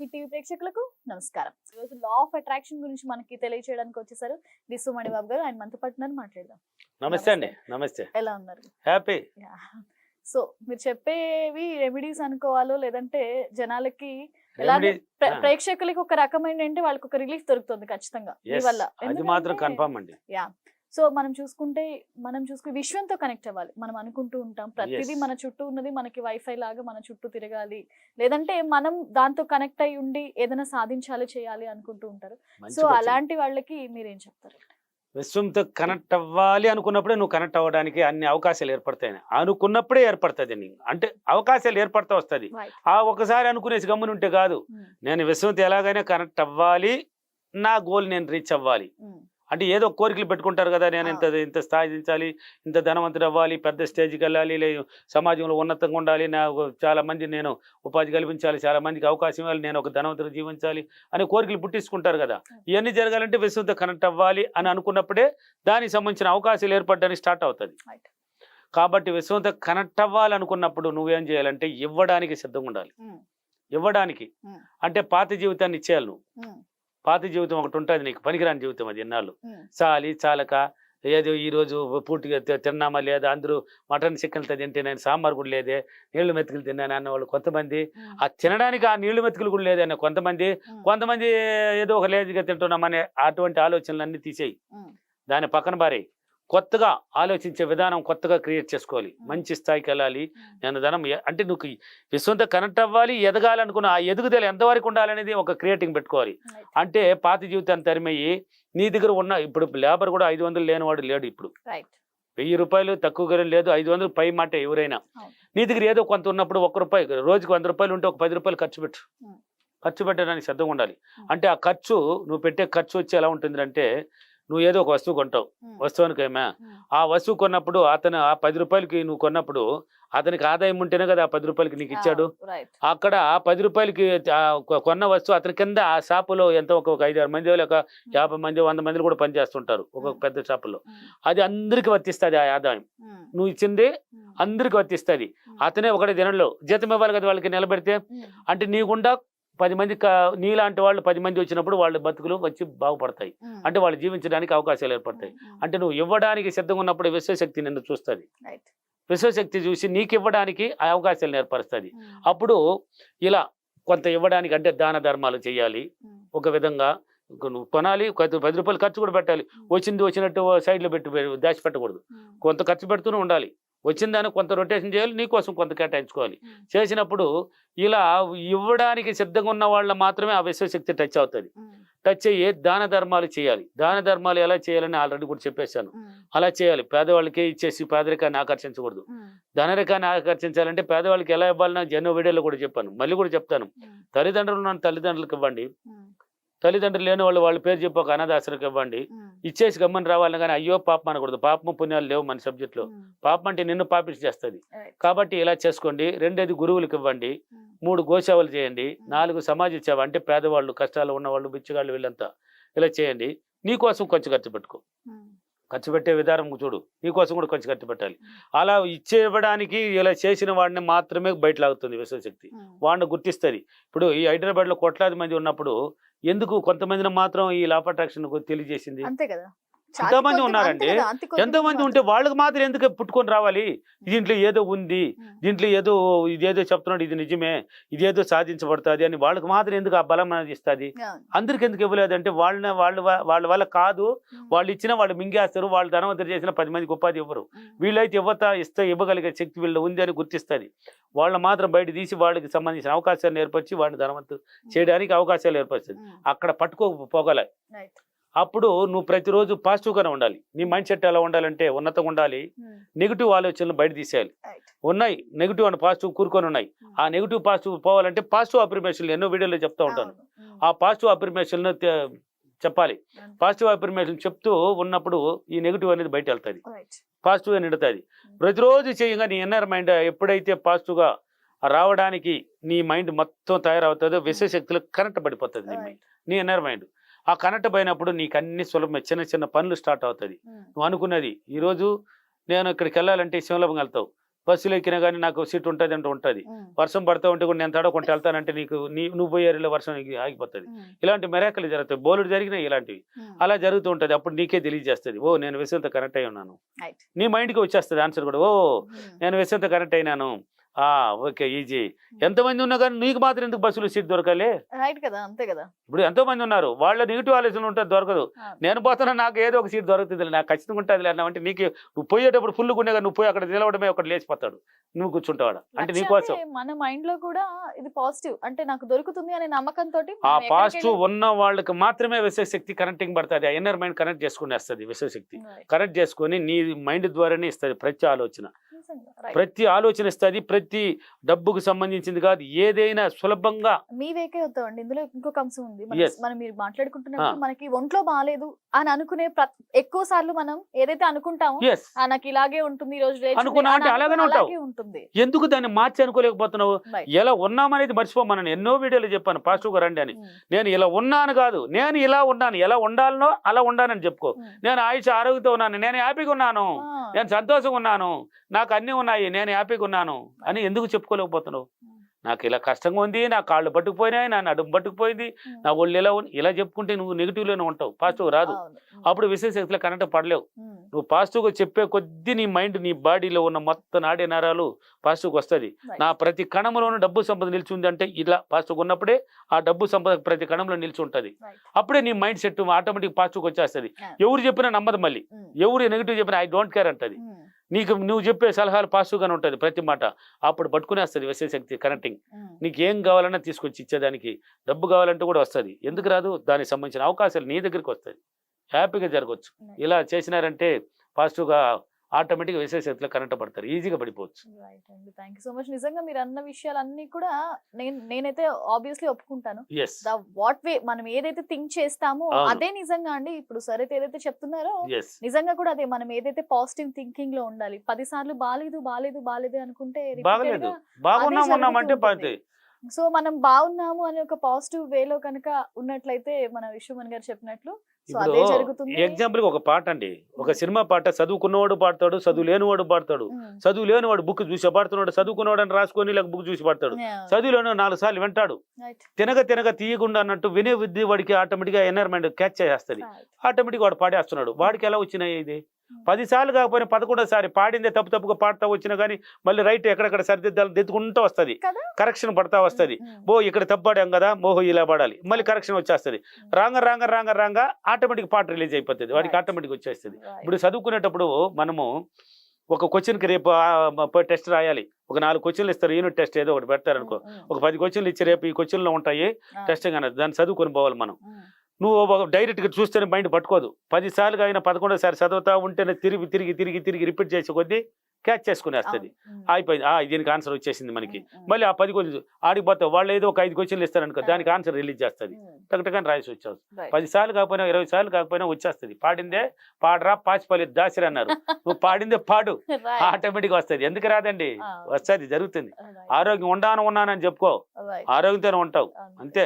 TV ప్రేక్షకులకు నమస్కారం. ఈరోజు లా ఆఫ్ అట్రాక్షన్ గురించి మనకి తెలియచేయడానికి వచ్చేసారు దిసు మణిబాబు గారు. ఆయన మనతో పాటు ఉన్నారు, మాట్లాడదాం. నమస్తే అండి. నమస్తే. ఎలా ఉన్నారు? హ్యాపీ సో మీరు చెప్పేవి రెమెడీస్ అనుకోవాలో లేదంటే జనాలకి. ప్రేక్షకులకి ఒక రకమైన అంటే వాళ్ళకి ఒక రిలీఫ్ దొరుకుతుంది ఖచ్చితంగా. అది మాత్రం కన్ఫర్మ్ అండి. సో మనం చూసుకుంటే మనం చూసుకుని విశ్వంతో కనెక్ట్ అవ్వాలి. మనం అనుకుంటూ ఉంటాం ప్రతిదీ. మన చుట్టూ ఉన్నది మనకి వైఫై లాగా మన చుట్టూ తిరగాలి. లేదంటే మనం దాంతో కనెక్ట్ అయి ఉండి ఏదైనా సాధించాలి చేయాలి అనుకుంటూ ఉంటారు. సో. అలాంటి వాళ్ళకి మీరేం చెప్తారు? విశ్వంతో కనెక్ట్ అవ్వాలి అనుకున్నప్పుడే నువ్వు కనెక్ట్ అవ్వడానికి అన్ని అవకాశాలు ఏర్పడతాయి అనుకున్నప్పుడే ఏర్పడుతుంది నీకు అంటే అవకాశాలు ఏర్పడతా వస్తుంది. ఆ ఒకసారి అనుకునేసి గమ్మున ఉంటే కాదు. ఉమ్, నేను విశ్వంతో ఎలాగైనా కనెక్ట్ అవ్వాలి. నా గోల్ నేను రీచ్ అవ్వాలి. ఉమ్, అంటే ఏదో కోరికలు పెట్టుకుంటారు కదా నేను ఇంత ఇంత స్థాయించాలి ఇంత ధనవంతుడు అవ్వాలి పెద్ద స్టేజ్కి వెళ్ళాలి లే సమాజంలో ఉన్నతంగా ఉండాలి నాకు చాలా మంది నేను ఉపాధి కల్పించాలి చాలా మందికి అవకాశం ఇవ్వాలి నేను ఒక ధనవంతుడు జీవించాలి అనే కోరికలు పుట్టించుకుంటారు కదా. ఇవన్నీ జరగాలంటే విశ్వంతో కనెక్ట్ అవ్వాలి అని అనుకున్నప్పుడే దానికి సంబంధించిన అవకాశాలు ఏర్పడడానికి స్టార్ట్ అవుతుంది. కాబట్టి విశ్వంతో కనెక్ట్ అవ్వాలనుకున్నప్పుడు నువ్వేం చేయాలంటే ఇవ్వడానికి సిద్ధంగా ఉండాలి. ఇవ్వడానికి. అంటే పాత జీవితాన్ని ఇచ్చేయాలి నువ్వు. పాత జీవితం ఒకటి ఉంటుంది నీకు పనికిరాని జీవితం అది ఎన్నాళ్ళు. చాలి చాలక ఏదో ఈరోజు పూర్తిగా తి- తిన్నామా లేదా అందరూ మటన్ చికెన్తో తింటే నేను సాంబార్ కూడా లేదే నీళ్ళు మెతుకులు తిన్నాను అన్న వాళ్ళు కొంతమంది. ఆ తినడానికి ఆ నీళ్ళు మెతుకులు కూడా లేదన్న కొంతమంది. కొంతమంది ఏదో ఒక లేజీగా తింటున్నామనే అటువంటి ఆలోచనలన్నీ తీసేయి. ఉమ్, దాని పక్కన బారేయి కొత్తగా ఆలోచించే విధానం కొత్తగా క్రియేట్ చేసుకోవాలి. మంచి స్థాయికి వెళ్ళాలి. నేను ధనం అంటే నువ్వు విశ్వంతో కనెక్ట్ అవ్వాలి ఎదగాలనుకున్న ఆ ఎదుగుదల ఎంతవరకు ఉండాలనేది ఒక క్రియేటింగ్ పెట్టుకోవాలి. అంటే పాత జీవితాన్ని తరిమయ్యి నీ దగ్గర ఉన్న ఇప్పుడు లేబర్ కూడా ఐదు వందలు లేనివాడు లేడు ఇప్పుడు. వెయ్యి రూపాయలు తక్కువగా లేదు ఐదు వందలు పై మాట ఎవరైనా. నీ దగ్గర ఏదో కొంత ఉన్నప్పుడు ఒక్క రూపాయి రోజుకి వంద రూపాయలు ఉంటే ఒక పది రూపాయలు ఖర్చు పెట్టు. ఖర్చు పెట్టడానికి సిద్ధంగా ఉండాలి. అంటే ఆ ఖర్చు నువ్వు పెట్టే ఖర్చు వచ్చి ఎలా ఉంటుంది అంటే నువ్వు ఏదో ఒక వస్తువు కొంటావు. వస్తువునికేమా ఆ వస్తువు కొన్నప్పుడు అతను ఆ పది రూపాయలకి నువ్వు కొన్నప్పుడు అతనికి ఆదాయం ఉంటేనే కదా ఆ పది రూపాయలకి నీకు ఇచ్చాడు. అక్కడ ఆ పది రూపాయలకి కొన్న వస్తువు అతని కింద ఆ షాపులో ఎంతో ఒక ఒక ఐదు ఆరు మంది లేక యాభై మంది వంద మంది కూడా పనిచేస్తుంటారు ఒక. పెద్ద షాపులో. అది అందరికి వర్తిస్తుంది ఆ ఆదాయం. నువ్వు ఇచ్చింది అందరికి వర్తిస్తుంది. అతనే ఒకటే దినంలో జీతం ఇవ్వాలి కదా వాళ్ళకి నిలబెడితే? అంటే నీకుండా పది మంది క- నీలాంటి వాళ్ళు పది మంది వచ్చినప్పుడు వాళ్ళ బతుకులు వచ్చి బాగుపడతాయి. అంటే వాళ్ళు జీవించడానికి అవకాశాలు ఏర్పడతాయి. అంటే నువ్వు ఇవ్వడానికి సిద్ధంగా ఉన్నప్పుడు విశ్వశక్తి నిన్ను చూస్తుంది. విశ్వశక్తి చూసి నీకు ఇవ్వడానికి ఆ అవకాశాలను ఏర్పరుస్తుంది. అప్పుడు ఇలా కొంత ఇవ్వడానికి అంటే దాన ధర్మాలు చేయాలి. ఒక విధంగా నువ్వు కొనాలి కొద్ది పది రూపాయలు ఖర్చు కూడా పెట్టాలి. వచ్చింది వచ్చినట్టు సైడ్లో పెట్టి దాచి పెట్టకూడదు ఉమ్, కొంత ఖర్చు పెడుతూనే ఉండాలి. వచ్చిన దాన్ని కొంత రొటేషన్ చేయాలి నీకోసం కొంత కేటాయించుకోవాలి. చేసినప్పుడు ఇలా ఇవ్వడానికి సిద్ధంగా ఉన్న వాళ్ళ మాత్రమే ఆ విశ్వశక్తి టచ్ అవుతుంది. టచ్ అయ్యి దాన ధర్మాలు చేయాలి. దాన ధర్మాలు ఎలా చేయాలని ఆల్రెడీ కూడా చెప్పేశాను. అలా చేయాలి. పేదవాళ్ళకి ఇచ్చేసి పేదరికాన్ని ఆకర్షించకూడదు. ధనరికాన్ని ఆకర్షించాలంటే పేదవాళ్ళకి ఎలా ఇవ్వాలని జనో వీడియోలో కూడా చెప్పాను. మళ్ళీ కూడా చెప్తాను. తల్లిదండ్రులు ఉన్న తల్లిదండ్రులకు ఇవ్వండి. తల్లిదండ్రులు లేని వాళ్ళు వాళ్ళ పేరు చెప్పి ఒక అనాథాశ్రమకి ఇవ్వండి. ఇచ్చేసి గమ్మని రావాలని కానీ అయ్యో పాపం అనకూడదు. పాపము పుణ్యాలు లేవు మన సబ్జెక్ట్లో పాపం అంటే నిన్ను పాపించి చేస్తుంది. కాబట్టి ఇలా చేసుకోండి. రెండేది గురువులకు ఇవ్వండి. మూడు గోసేవలు చేయండి. నాలుగు సమాజ సేవ అంటే పేదవాళ్ళు కష్టాలు ఉన్నవాళ్ళు బిచ్చగాళ్ళు వీళ్ళంతా ఇలా చేయండి. నీకోసం కొంచెం ఖర్చు పెట్టుకో. ఖర్చు పెట్టే విధానం చూడు. నీకోసం కూడా కొంచెం ఖర్చు పెట్టాలి. అలా ఇచ్చే ఇవ్వడానికి ఇలా చేసిన వాడిని మాత్రమే బయట లాగుతుంది విశ్వశక్తి వాడిని గుర్తిస్తుంది. ఇప్పుడు ఈ హైదరాబాద్లో కోట్లాది మంది ఉన్నప్పుడు ఎందుకు కొంతమందిని మాత్రం ఈ లాప్ అట్రాక్షన్ తెలియజేసింది? అంతే కదా. ఎంతమంది ఉన్నారండి? అంతే కదా, అంతే కొద్ది ఎంతో మంది ఉంటే వాళ్ళకి మాత్రం ఎందుకు పుట్టుకొని రావాలి? దీంట్లో ఏదో ఉంది దీంట్లో ఏదో ఇదేదో చెప్తున్నాడు ఇది నిజమే ఇదేదో సాధించబడుతుంది అని వాళ్ళకి మాత్రం ఎందుకు ఆ బలం అనేది ఇస్తుంది. అందరికి ఎందుకు ఇవ్వలేదు అంటే వాళ్ళని వాళ్ళ వాళ్ళ వల్ల కాదు. వాళ్ళు ఇచ్చిన వాళ్ళు మింగేస్తారు వాళ్ళు ధనవంతులు చేసిన పది మందికి ఉపాధి ఇవ్వరు. వీళ్ళైతే ఇవ్వతా ఇస్తే ఇవ్వగలిగే శక్తి వీళ్ళు ఉంది అని గుర్తిస్తుంది. వాళ్ళ మాత్రం బయట తీసి వాళ్ళకి సంబంధించిన అవకాశాన్ని ఏర్పరిచి వాళ్ళని ధనవంతు చేయడానికి అవకాశాలు ఏర్పరుస్తుంది అక్కడ పట్టుకోపోగల. అప్పుడు నువ్వు ప్రతిరోజు పాజిటివ్గానే ఉండాలి. నీ మైండ్ సెట్ ఎలా ఉండాలంటే ఉన్నతంగా ఉండాలి. నెగిటివ్ ఆలోచనలు బయట తీసేయాలి. ఉన్నాయి. నెగిటివ్ అండ్ పాజిటివ్ కూరుకొని ఉన్నాయి. ఆ నెగిటివ్ పాజిటివ్ పోవాలంటే పాజిటివ్ అప్రిమేషన్లు ఎన్నో వీడియోలో చెప్తా ఉంటాను. ఆ పాజిటివ్ అప్రిమేషన్లు చెప్పాలి. పాజిటివ్ అప్రిమేషన్ చెప్తూ ఉన్నప్పుడు ఈ నెగిటివ్ అనేది బయట వెళ్తుంది. పాజిటివ్గా నిడుతుంది. ప్రతిరోజు చేయగా నీ ఇన్నర్ మైండ్ ఎప్పుడైతే పాజిటివ్గా రావడానికి నీ మైండ్ మొత్తం తయారవుతుందో విశ్వశక్తులు కనెక్ట్ పడిపోతుంది నీ మైండ్. నీ ఇన్నర్ మైండ్. ఆ కనెక్ట్ పోయినప్పుడు నీకు అన్ని సులభం చిన్న చిన్న పనులు స్టార్ట్ అవుతుంది నువ్వు అనుకున్నది ఈరోజు నేను ఇక్కడికి వెళ్ళాలంటే శివలభం వెళ్తావు. బస్సులో ఎక్కినా కానీ నాకు సీట్ ఉంటుంది అంటే ఉంటుంది. వర్షం పడతా ఉంటే కూడా నేను తడవకుంటే వెళ్తానంటే నీకు నీ నువ్వు పోయే ఏరియాలో వర్షం ఆగిపోతుంది. ఇలాంటి మెరాకలు జరుగుతాయి. బోలుడు జరిగినాయి ఇలాంటివి. అలా జరుగుతూ ఉంటుంది. అప్పుడు నీకే తెలియజేస్తుంది. ఓ నేను విషయంతో కనెక్ట్ అయి ఉన్నాను. నీ మైండ్కి వచ్చేస్తుంది ఆన్సర్ కూడా. ఓ నేను విషయంతో కనెక్ట్ అయినాను. Okay easy. ఎంతమంది ఉన్నా కానీ నీకు మాత్రం ఎందుకు బస్సులో సీట్ దొరకాలి? రైట్ కదా అంతే కదా. ఇప్పుడు ఎంతో మంది ఉన్నారు వాళ్ళ నెగిటివ్ ఆలోచన ఉంటుంది దొరకదు. నేను పోతున్నా నాకు ఏదో ఒక సీట్ దొరుకుతుంది నాకు ఖచ్చితంగా ఉంటుంది అన్నావంటే నీకు నువ్వు పోయేటప్పుడు ఫుల్ గుండెగా నువ్వు పోయి అక్కడ నిలవడమే ఒకటి లేచిపోతాడు. నువ్వు కూర్చుంటావాడు. అంటే నీకోసం. అంటే మన మైండ్లో కూడా ఇది పాజిటివ్. అంటే నాకు దొరుకుతుంది అనే నమ్మకంతో ఆ పాజిటివ్ ఉన్న వాళ్ళకి మాత్రమే విశ్వశక్తి కనెక్టింగ్ పడుతుంది. ఆ ఇన్నర్ మైండ్ కనెక్ట్ చేసుకునేస్తుంది విశ్వశక్తి కనెక్ట్ చేసుకొని నీ మైండ్ ద్వారానే ఇస్తుంది ప్రతి ఆలోచన ప్రతి ఆలోచన ఇస్తుంది ప్రతి డబ్బుకు సంబంధించింది కాదు ఏదైనా సులభంగా మీ వేకే వద్దామండి. ఇందులో ఇంకొక అంశం ఉంది. మన- మీరు మాట్లాడుకుంటున్నప్పుడు మనకి ఒంట్లో బాగాలేదు అని అనుకునే ఎక్కువ సార్లు మనం ఏదైతే అనుకుంటామో "ఆ, నాకు ఇలాగే ఉంటుంది ఈ రోజు లేచింది" అనుకున్నావు అంటే అనుకున్నా. అలాగే ఉంటుంది. ఎందుకు దాన్ని మార్చి అనుకోలేకపోతున్నావు. ఎలా ఉన్నామనేది మర్చిపోమని ఎన్నో వీడియోలు చెప్పాను. పాజిటివ్గా రండి అని. ఉమ్, నేను ఇలా ఉన్నాను కాదు నేను ఇలా ఉన్నాను. ఎలా ఉండాలనో అలా ఉండానని చెప్పుకో. ఉమ్. నేను ఆయుష ఆరోగ్యంతో ఉన్నాను. నేను హ్యాపీగా ఉన్నాను. నేను సంతోషంగా ఉన్నాను. నాకు అన్నీ ఉన్నాయి. నేను హ్యాపీగా ఉన్నాను అని ఎందుకు చెప్పుకోలేకపోతున్నావు? నాకు ఇలా కష్టంగా ఉంది నా కాళ్ళు పట్టుకుపోయినాయి నా నడుము పట్టుకుపోయింది. నా ఒళ్ళు ఎలా ఉంది ఇలా చెప్పుకుంటే నువ్వు నెగిటివ్లోనే ఉంటావు పాజిటివ్ రాదు. అప్పుడు విశేషలో కరెంట్ పడలేవు. నువ్వు పాజిటివ్గా చెప్పే కొద్దీ నీ మైండ్ నీ బాడీలో ఉన్న మొత్తం నాడే నరాలు పాజిటివ్గా వస్తుంది. నా ప్రతి కణంలోనూ డబ్బు సంపద నిలిచి ఉంది అంటే ఇలా పాజిటివ్గా ఉన్నప్పుడే ఆ డబ్బు సంపద ప్రతి కణంలో నిలిచి ఉంటుంది. అప్పుడే నీ మైండ్ సెట్ ఆటోమేటిక్ పాజిటివ్గా వచ్చేస్తుంది. ఎవరు చెప్పినా నమ్మదు మళ్ళీ. ఎవరు నెగిటివ్ చెప్పినా ఐ డోంట్ కేర్ అంటది. నీకు నువ్వు చెప్పే సలహాలు పాజిటివ్గానే ఉంటుంది ప్రతి మాట. అప్పుడు పట్టుకునేస్తుంది విశేషక్తి కనెక్టింగ్. ఉమ్. నీకు ఏం కావాలన్నా తీసుకొచ్చి ఇచ్చేదానికి డబ్బు కావాలంటే కూడా వస్తుంది. ఎందుకు రాదు? దానికి సంబంధించిన అవకాశాలు నీ దగ్గరికి వస్తాయి హ్యాపీగా జరగవచ్చు ఇలా చేసినారంటే పాజిటివ్గా ఆటోమేటిక్గా విశేషక్తిలో కరెంట్ పడతారు. ఈజీగా పడిపోవచ్చు. రైట్ అండి. థ్యాంక్ యూ సో మచ్ నిజంగా మీరు అన్న విషయాలన్నీ కూడా నేను నేనైతే ఆబ్వియస్లీ ఒప్పుకుంటాను. ఎస్ ద వాట్ వే మనం ఏదైతే థింక్ చేస్తామో. అదే నిజంగా అండి. ఇప్పుడు సరే ఏదైతే చెప్తున్నారో నిజంగా కూడా అదే మనం ఏదైతే పాజిటివ్ థింకింగ్లో ఉండాలి. పది సార్లు బాలేదు బాలేదు బాలేదు అనుకుంటే బాగలేదు. బాగున్నాం అంటే సో మనం బాగున్నాము అనే ఒక పాజిటివ్ వేలో కనుక ఉన్నట్లయితే మన విశ్వమన్ గారు చెప్పినట్లు ఇప్పుడు ఎగ్జాంపుల్ ఒక పాట అండి. ఒక సినిమా పాట చదువుకున్నవాడు పాడతాడు చదువు లేనివాడు పాడతాడు. చదువు లేనివాడు బుక్ చూసి పాడుతున్నాడు చదువుకున్నవాడు అని రాసుకొని లేక బుక్ చూసి పాడతాడు. చదువులోనూ నాలుగు సార్లు వింటాడు. తినగ తినగ తీయకుండా అన్నట్టు వినే విద్య వాడికి ఆటోమేటిక్గా ఎన్వైర్మెంట్ క్యాచ్ చేస్తుంది. ఆటోమేటిక్ వాడు పాడేస్తున్నాడు. వాడికి ఎలా వచ్చినాయి ఇది? పది సార్లు కాకపోయినా పదకొండోసారి పాడిందే తప్పు తప్పుగా పాడుతా వచ్చినా కానీ మళ్ళీ రైట్ ఎక్కడెక్కడ సరిదిద్దాలు దిద్దుకుంటూ వస్తుంది? కరెక్షన్ పడతా వస్తుంది. ఓ ఇక్కడ తప్పాడాం కదా మోహో ఇలా పాడాలి. మళ్ళీ కరెక్షన్ వచ్చేస్తుంది. రాంగ రాంగ రాంగ రాంగ ఆటోమేటిక్ పాట రిలీజ్ అయిపోతుంది. వాడికి. ఆటోమేటిక్ వచ్చేస్తుంది. ఇప్పుడు చదువుకునేటప్పుడు మనము ఒక క్వశ్చన్కి రేపు టెస్ట్ రాయాలి. ఒక నాలుగు క్వశ్చన్లు ఇస్తారు యూనిట్ టెస్ట్ ఏదో ఒకటి పెడతారు అనుకో ఉమ్, ఉమ్, ఒక పది క్వశ్చన్లు ఇచ్చి రేపు ఈ క్వశ్చన్లో ఉంటాయి టెస్టింగ్ అనేది దాన్ని చదువుకొని పోవాలి మనం. నువ్వు ఒక డైరెక్ట్గా చూస్తేనే మైండ్ పట్టుకోదు పది సార్లు అయినా పదకొండోసారి చదువుతా ఉంటేనే తిరిగి తిరిగి తిరిగి తిరిగి రిపీట్ చేసే కొద్దీ క్యాచ్ చేసుకునేస్తుంది. అయిపోయింది ఆ దీనికి ఆన్సర్ వచ్చేసింది మనకి. మళ్ళీ ఆ పది క్వశ్చన్ ఆడిపోతే వాళ్ళు ఏదో ఒక ఐదు క్వశ్చన్లు ఇస్తారనుకో దానికి ఆన్సర్ రిలీజ్ చేస్తుంది. టకటకని రాసి Right. పది సార్లు కాకపోయినా ఇరవై సార్లు కాకపోయినా వచ్చేస్తుంది పాడిందే పాడరా పాచిపల్లి దాసిరి అన్నారు నువ్వు పాడిందే పాడు Right. ఆటోమేటిక్ వస్తుంది ఎందుకు రాదండి. వస్తుంది జరుగుతుంది. ఆరోగ్యం ఉండాను ఉన్నానని చెప్పుకో. ఆరోగ్యంతోనే ఉంటావు. అంతే